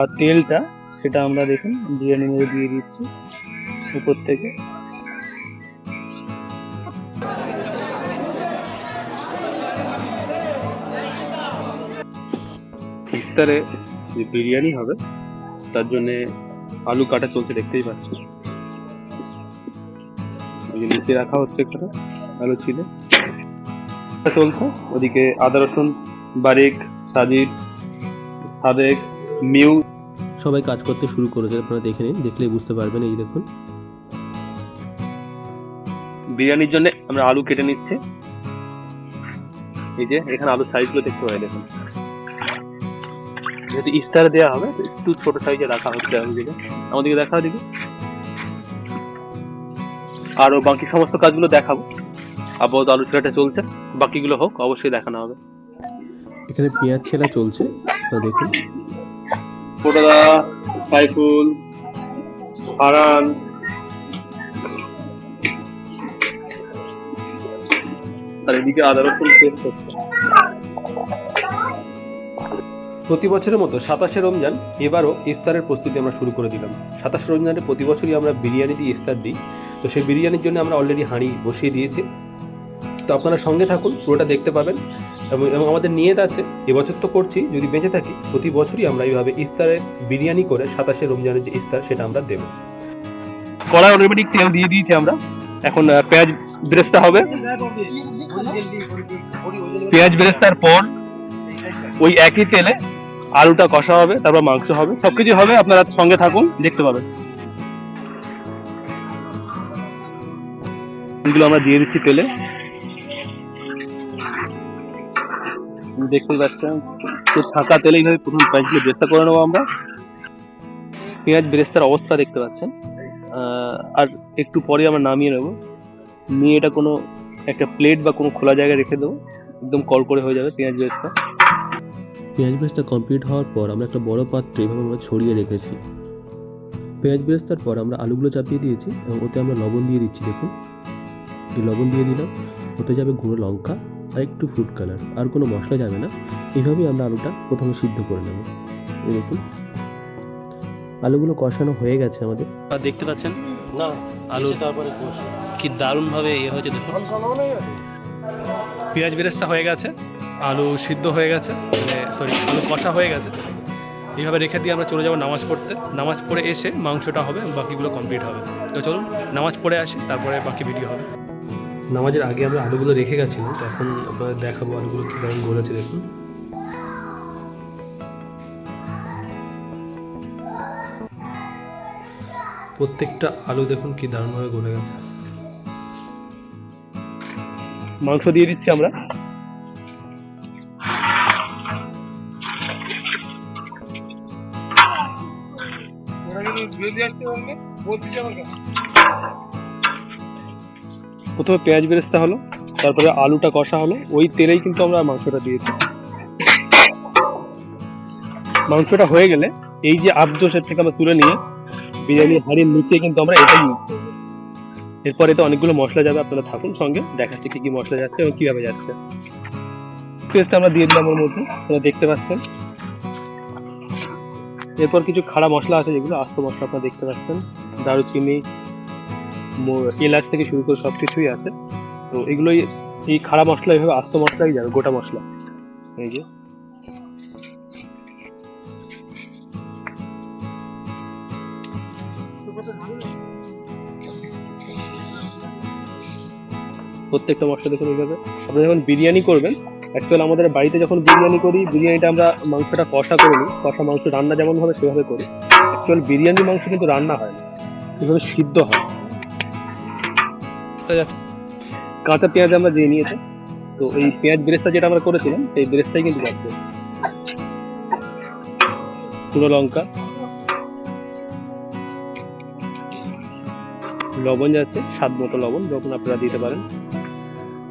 আর তেলটা, সেটা আমরা দেখুন বিরিয়ানি মধ্যে দিয়ে দিচ্ছি উপর থেকে। ইফতারে যে বিরিয়ানি হবে, তার জন্যে আলু কাটা চলছে, দেখতেই পাচ্ছি নিচে রাখা হচ্ছে এখানে, আলু ছিলে। চলছে, ওদিকে আদা রসুন, বারিক সাজিদ সাদেক, মিউ সবাই কাজ করতে শুরু করেছে, আপনারা দেখে নিন, দেখলেই বুঝতে পারবেন, এই দেখুন। বিরিয়ানির জন্য আমরা আলু কেটে নিচ্ছি। এই যে, এখানে আলু সাইজগুলো দেখতে পাই, দেখুন। যেহেতু ইস্তার দেওয়া হবে একটু ছোট সাইজে রাখা হচ্ছে আলুগুলো আমাদেরকে দেখা। দিকে আরও বাকি সমস্ত কাজগুলো দেখাবো। আপাতত আলু ছেলাটা চলছে। বাকিগুলো হোক, অবশ্যই দেখানো হবে। এখানে পেঁয়াজ ছেলা চলছে। দেখুন। ফোটদা, সাইফুল হচ্ছে প্রতি বছরের মতো সাতাশে রমজান এবারও ইফতারের প্রস্তুতি আমরা শুরু করে দিলাম। সাতাশে রমজানে প্রতি বছরই আমরা বিরিয়ানি দিয়ে ইফতার দিই। তো সেই বিরিয়ানির জন্য আমরা অলরেডি হাঁড়ি বসিয়ে দিয়েছি। তো আপনারা সঙ্গে থাকুন, পুরোটা দেখতে পাবেন। এবং এবং আমাদের নিয়ত আছে, এবছর তো করছি, যদি বেঁচে থাকি, প্রতি বছরই আমরা এইভাবে ইফতারে বিরিয়ানি করে সাতাশে রমজানের যে ইফতার, সেটা আমরা দেবো। কড়াই অটোমেটিক তেল দিয়ে দিয়েছি আমরা। এখন পেঁয়াজ ব্রেস্তা হবে। পেঁয়াজ ব্রেস্তার পর ওই একই তেলে আলুটা কষা হবে, তারপর মাংস হবে। সবকিছু হবে, আপনারা সঙ্গে থাকুন, দেখতে পাবেন। এগুলো আমরা দিয়ে দিচ্ছি তেলে। দেখতেই পাচ্ছেন তো থাকা তেলে এইভাবে প্রথম পেঁয়াজগুলো ব্রেস্তা করে নেব আমরা। পেঁয়াজ ব্রেস্তার অবস্থা দেখতে পাচ্ছেন। আর একটু পরে আমরা নামিয়ে নেব। নিয়ে এটা কোনো একটা প্লেট বা কোনো খোলা জায়গায় রেখে দেবো। একদম কল করে হয়ে যাবে পেঁয়াজ ব্রেস্তা। পেঁয়াজ বেরেস্তা কমপ্লিট হওয়ার পর আমরা একটা বড় পাত্রে এভাবে আমরা ছড়িয়ে রেখেছি। পেঁয়াজ বেরেস্তার পর আমরা আলুগুলো চাপিয়ে দিয়েছি এবং ওতে আমরা লবণ দিয়ে দিচ্ছি, দেখুন। এই লবণ দিয়ে দিলাম। ওতে যাবে গুঁড়ো লঙ্কা আর একটু ফুড কালার আর কোনো মশলা যাবে না। এইভাবেই আমরা আলুটা প্রথমে সিদ্ধ করে নেব। এই দেখুন। আলুগুলো কষানো হয়ে গেছে আমাদের। আর দেখতে পাচ্ছেন? না আলু তারপরে কি দারুণভাবে ইয়ে হয়েছে দেখুন। পেঁয়াজ বেরেস্তা হয়ে গেছে আলু সিদ্ধ হয়ে গেছে মানে সরি আলু কষা হয়ে গেছে। এইভাবে রেখে দিয়ে আমরা চলে যাব নামাজ পড়তে। নামাজ পড়ে এসে মাংসটা হবে এবং বাকিগুলো কমপ্লিট হবে। তো চলুন নামাজ পড়ে আসি তারপরে বাকি ভিডিও হবে। নামাজের আগে আমরা আলুগুলো রেখে গেছিলাম তো এখন আপনাদের দেখাবো আলুগুলো কী দারুণ গলেছে দেখুন। প্রত্যেকটা আলু দেখুন কি দারুণভাবে গলে গেছে। মাংস দিয়ে দিচ্ছি আমরা। প্রথমে পেঁয়াজ বেরেস্তা হলো, তারপরে আলুটা কষা হলো, ওই তেলেই কিন্তু আমরা মাংসটা দিয়েছি। মাংসটা হয়ে গেলে এই যে আবদোষের থেকে আমরা তুলে নিয়ে বিরিয়ানি হাঁড়ির নিচে কিন্তু আমরা এটাই ইউজ করব। এরপরে তো অনেকগুলো মশলা যাবে, আপনারা থাকুন সঙ্গে, দেখাচ্ছি কি কি মশলা যাচ্ছে এবং কীভাবে যাচ্ছে। পেস্ট আমরা দিয়ে দিলাম ওর মধ্যে, আপনারা দেখতে পাচ্ছেন। এরপর কিছু খাড়া মশলা আছে যেগুলো আস্ত মশলা আপনারা দেখতে পাচ্ছেন। দারুচিনি এলাচ থেকে শুরু করে সব কিছুই আছে। তো এগুলোই এই খাড়া মশলা এইভাবে আস্ত মশলাই যাবে, গোটা মশলা। এই যে। প্রত্যেকটা মশলা দেখুন এইভাবে। আপনি যখন বিরিয়ানি করবেন অ্যাকচুয়ালি আমাদের বাড়িতে যখন বিরিয়ানি করি, বিরিয়ানিটা আমরা মাংসটা কষা করে নিই। কষা মাংস রান্না যেমন হবে সেভাবে করি। অ্যাকচুয়ালি বিরিয়ানি মাংস কিন্তু রান্না হয় না। এভাবে সিদ্ধ হয়। কাঁচা পেঁয়াজ আমরা দিয়ে নিয়েছি। তো এই পেঁয়াজ বেরেস্তা যেটা আমরা করেছিলাম, সেই বেরেস্তাই কিন্তু যাচ্ছে পুরো লঙ্কা। লবণ যাচ্ছে স্বাদ মতো লবণ যখন আপনারা দিতে পারেন।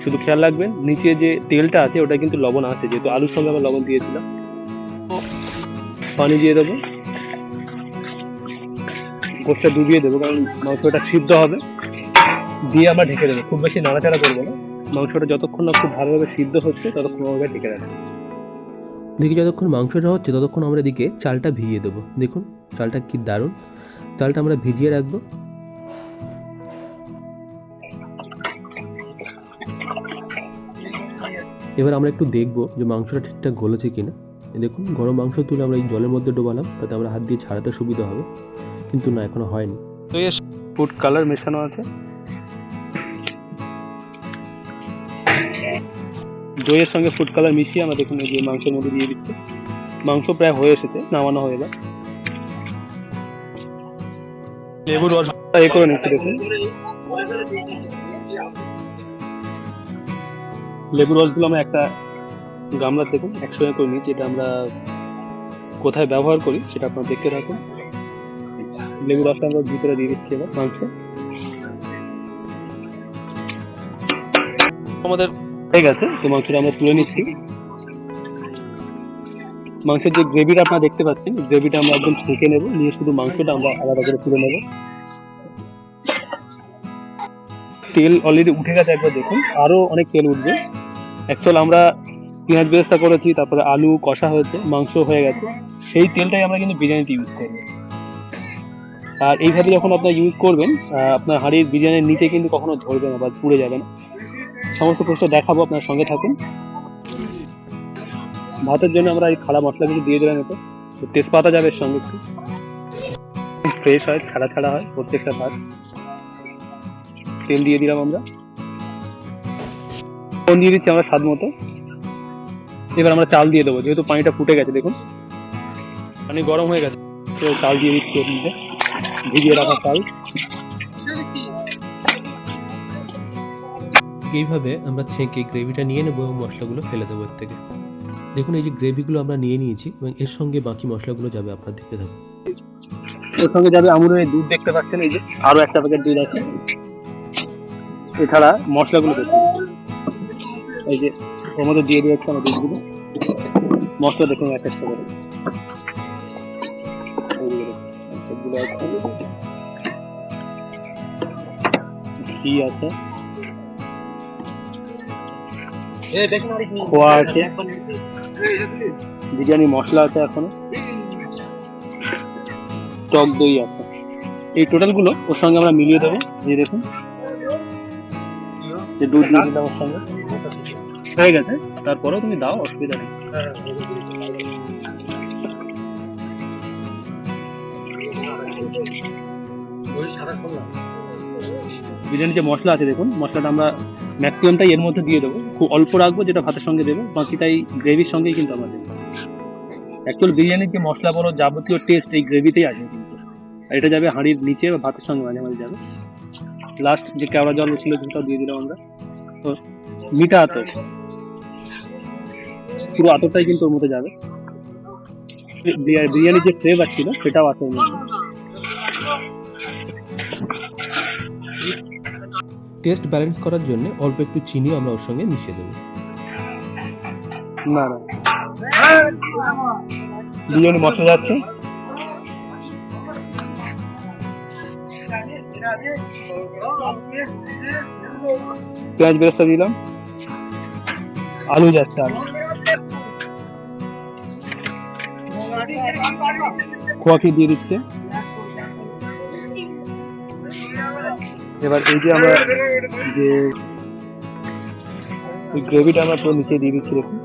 শুধু খেয়াল রাখবেন, নিচে যে তেলটা আছে, ওটা কিন্তু লবণ আছে, যেহেতু আলুর সঙ্গে আমরা লবণ দিয়েছিলাম। পানি দিয়ে দেবো। গোষ্ঠটা ডুবিয়ে দেবো, কারণ মাংসটা সিদ্ধ হবে। দিয়ে আমরা ঢেকে দেবো। খুব বেশি নাড়াচাড়া করব না। মাংসটা যতক্ষণ না খুব ভালোভাবে সিদ্ধ হচ্ছে ততক্ষণ ভাবে ঢেকে দেবো দেখি যতক্ষণ মাংসটা হচ্ছে ততক্ষণ আমরা এদিকে চালটা ভিজিয়ে দেবো। দেখুন চালটা কি দারুণ। চালটা আমরা ভিজিয়ে রাখব। এবার আমরা একটু দেখব যে মাংসটা ঠিকঠাক গলেছে কিনা। দেখুন গরম মাংস তুলে আমরা এই জলের মধ্যে ডোবালাম তাতে আমরা হাত দিয়ে ছাড়াতে সুবিধা হবে। কিন্তু না এখনও হয়নি। তো ফুড কালার মেশানো আছে। দইয়ের সঙ্গে ফুড কালার মিশিয়ে আমরা দেখুন যে মাংসের মধ্যে দিয়ে দিচ্ছি। মাংস প্রায় হয়ে এসেছে নামানো হয়ে যায় লেবুর রস এ করে নিচ্ছি দেখুন। লেবুর রসগুলো আমরা একটা গামলা দেখুন একসঙ্গে করে নিই যেটা আমরা কোথায় ব্যবহার করি সেটা আপনারা দেখতে রাখুন। লেবু রসটা আমরা ভিতরে দিয়ে দিচ্ছি এবার মাংস। আমাদের হয়ে গেছে তো মাংসটা আমরা তুলে নিচ্ছি। মাংসের যে গ্রেভিটা আপনারা দেখতে পাচ্ছেন গ্রেভিটা আমরা একদম ছেঁকে নেব, নিয়ে শুধু মাংসটা আমরা আলাদা করে তুলে নেব। তেল অলরেডি উঠে গেছে একবার দেখুন আরও অনেক তেল উঠবে। অ্যাকচুয়াল আমরা পেঁয়াজ বেরেস্তা করেছি, তারপরে আলু কষা হয়েছে, মাংস হয়ে গেছে। সেই তেলটাই আমরা কিন্তু বিরিয়ানিতে ইউজ করব আর এইভাবে যখন আপনার ইউজ করবেন আপনার হাঁড়ির বিরিয়ানির নিচে কিন্তু কখনো ধরবে না বা পুড়ে যাবে না। সমস্ত প্রশ্ন দেখাবো, আপনার সঙ্গে থাকুন। ভাতের জন্য আমরা এই খাড়া মশলা কিছু দিয়ে দিলাম এতে। তেজপাতা যাবে সঙ্গে একটু। ফ্রেশ হয়, ছাড়া ছাড়া হয়, প্রত্যেকটা ভাত। তেল দিয়ে দিলাম আমরা। ফোন দিয়ে দিচ্ছি আমরা স্বাদ মতো। এবার আমরা চাল দিয়ে দেবো, যেহেতু পানিটা ফুটে গেছে, দেখুন। পানি গরম হয়ে গেছে, তো চাল দিয়ে দিচ্ছি ভিজিয়ে রাখা চাল। এইভাবে আমরা ছেঁকে গ্রেভিটা নিয়ে নেব এবং মশলাগুলো ফেলে দেবো এর থেকে। দেখুন, এই যে গ্রেভিগুলো আমরা নিয়ে নিয়েছি এবং এর সঙ্গে বাকি মশলাগুলো যাবে আপনার দেখতে থাকুন ওর সঙ্গে যাবে আমুলের দুধ দেখতে পাচ্ছেন, এই যে আরও একটা প্যাকেট দুধ আছে। এছাড়া মশলাগুলো এই যে ওর মধ্যে দিয়ে দিয়েছে আমার দুধগুলো। মশলা দেখুন, এক একটা করে। ঘি আছে। খোয়া আছে। বিরিয়ানি মশলা আছে এখনও। টক দই আছে। এই টোটালগুলো ওর সঙ্গে আমরা মিলিয়ে দেবো। এই দেখুন। যে দুধ দিয়ে দিলাম ওর সঙ্গে। হয়ে গেছে। তারপরেও তুমি দাও অসুবিধা নেই। বিরিয়ানি যে মশলা আছে দেখুন। মশলাটা আমরা ম্যাক্সিমামটাই এর মধ্যে দিয়ে দেবো। খুব অল্প রাখব, যেটা ভাতের সঙ্গে দেবো, বাকিটাই গ্রেভির সঙ্গেই কিন্তু আমরা দেবো। অ্যাকচুয়াল বিরিয়ানির যে মশলা বলো, যাবতীয় টেস্ট এই গ্রেভিতেই আছে কিন্তু। আর এটা যাবে হাঁড়ির নিচে বা ভাতের সঙ্গে মাঝে মাঝে যাবে। লাস্ট যে কেওড়া জল ছিল, সেটাও দিয়ে দিলাম আমরা। তো মিঠা আতর। পুরো আতরটাই কিন্তু ওর মধ্যে যাবে। বিরিয়ানির যে ফ্লেভার ছিল, সেটাও আছে ওর মধ্যে। টেস্ট ব্যালেন্স করার জন্য অল্প একটু চিনিও আমরা ওর সঙ্গে মিশিয়ে দেবো। না না। বিরিয়ানি মশলা যাচ্ছে। পেঁয়াজ বেরেস্তা দিলাম। আলু যাচ্ছে আলু। খোয়াকি দিয়ে দিচ্ছে। এবার এই যে আমরা যে ওই গ্রেভিটা আমরা পুরো নিচে দিয়ে দিচ্ছি দেখুন।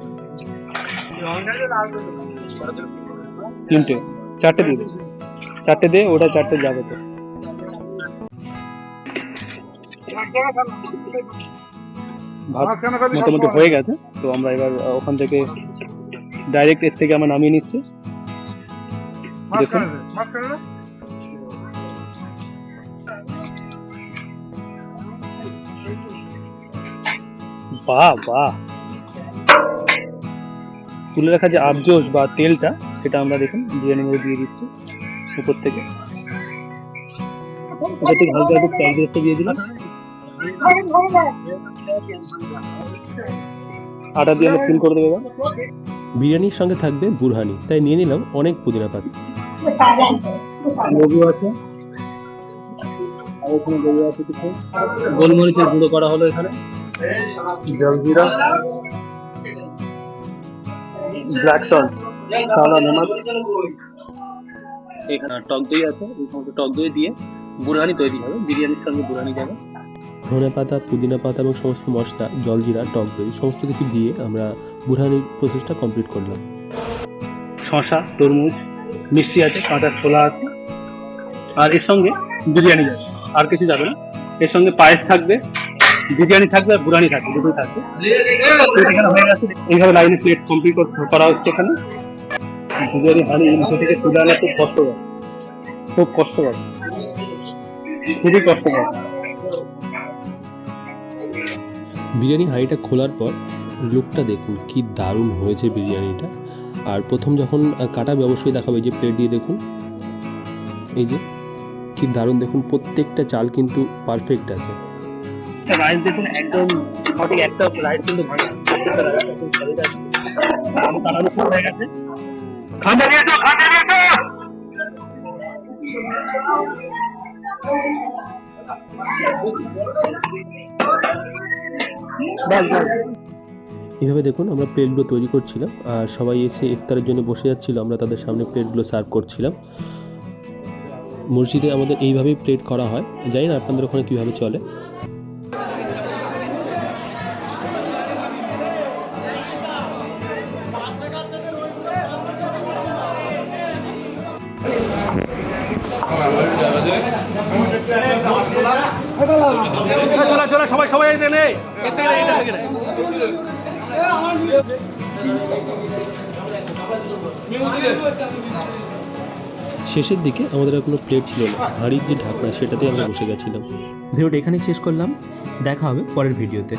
তিনটে। চারটে দিয়ে চারটে দিয়ে ওটা চারটে যাবে তো। ভাত মোটামুটি হয়ে গেছে, তো আমরা এবার ওখান থেকে ডাইরেক্ট এর থেকে আমরা নামিয়ে নিচ্ছি। দেখুন। বাহ বাহ। তুলে রাখা যে আবজোস বা তেলটা সেটা আমরা দেখুন বিরিয়ানির মধ্যে দিয়ে দিচ্ছি উপর থেকে। এটা থেকে হালকা একটু তেল দিয়ে দিয়ে দিলাম। আটা দিয়ে আমরা ফিল করে দেবো এবার। বিরিয়ানির সঙ্গে থাকবে বুরহানি তাই নিয়ে নিলাম অনেক পুদিনা পাতা। লেবু আছে। আর এখানে লেবু আছে কিছু গোলমরিচের গুঁড়ো করা হলো এখানে। জলজিরা। ব্ল্যাক সল্ট কালো নমক এখানে টক দই আছে এই সমস্ত টক দই দিয়ে বুরহানি তৈরি হবে বিরিয়ানির সঙ্গে বুরহানি যাবে ধনে পাতা পুদিনা পাতা এবং সমস্ত মশলা জলজিরা টক দই সমস্ত কিছু দিয়ে আমরা বুরহানির প্রসেসটা কমপ্লিট করলাম শশা তরমুজ মিষ্টি আছে কাঁচা ছোলা আছে আর এর সঙ্গে বিরিয়ানি যাবে। আর কিছু যাবে না। এর সঙ্গে পায়েস থাকবে বিরিয়ানি থাকবে আর বুরানি থাকবে, দুটোই থাকবে। এইভাবে লাইনে প্লেট কমপ্লিট করা হচ্ছে এখানে। বিরিয়ানি হানি ইনফো থেকে তুলে আনা খুব কষ্টকর। খুব কষ্টকর। খুবই কষ্টকর। বিরিয়ানি হাঁড়িটা খোলার পর লুকটা দেখুন কি দারুণ হয়েছে বিরিয়ানিটা। আর প্রথম যখন কাটাবে অবশ্যই দেখাবে। যে প্লেট দিয়ে দেখুন। এই যে কি দারুণ। দেখুন, প্রত্যেকটা চাল কিন্তু পারফেক্ট আছে। রাইস দেখুন একদম সঠিক একটা রাইস কিন্তু শুরু হয়ে গেছে। খান্ডা নিয়ে এসো খান্ডা নিয়ে এসো! এইভাবে দেখুন আমরা প্লেটগুলো তৈরি করছিলাম আর সবাই এসে ইফতারের জন্য বসে যাচ্ছিল আমরা তাদের সামনে প্লেটগুলো সার্ভ করছিলাম। মসজিদে আমাদের এইভাবেই প্লেট করা হয়। জানি না আপনাদের ওখানে কীভাবে চলে। চলো চলো সবাই সবাই এনে নে। শেষের দিকে আমাদের আর কোনো প্লেট ছিল না। হাঁড়ির যে ঢাকনা সেটাতেই আমরা বসে গেছিলাম। ভিডিওটা এখানেই শেষ করলাম। দেখা হবে পরের ভিডিওতে।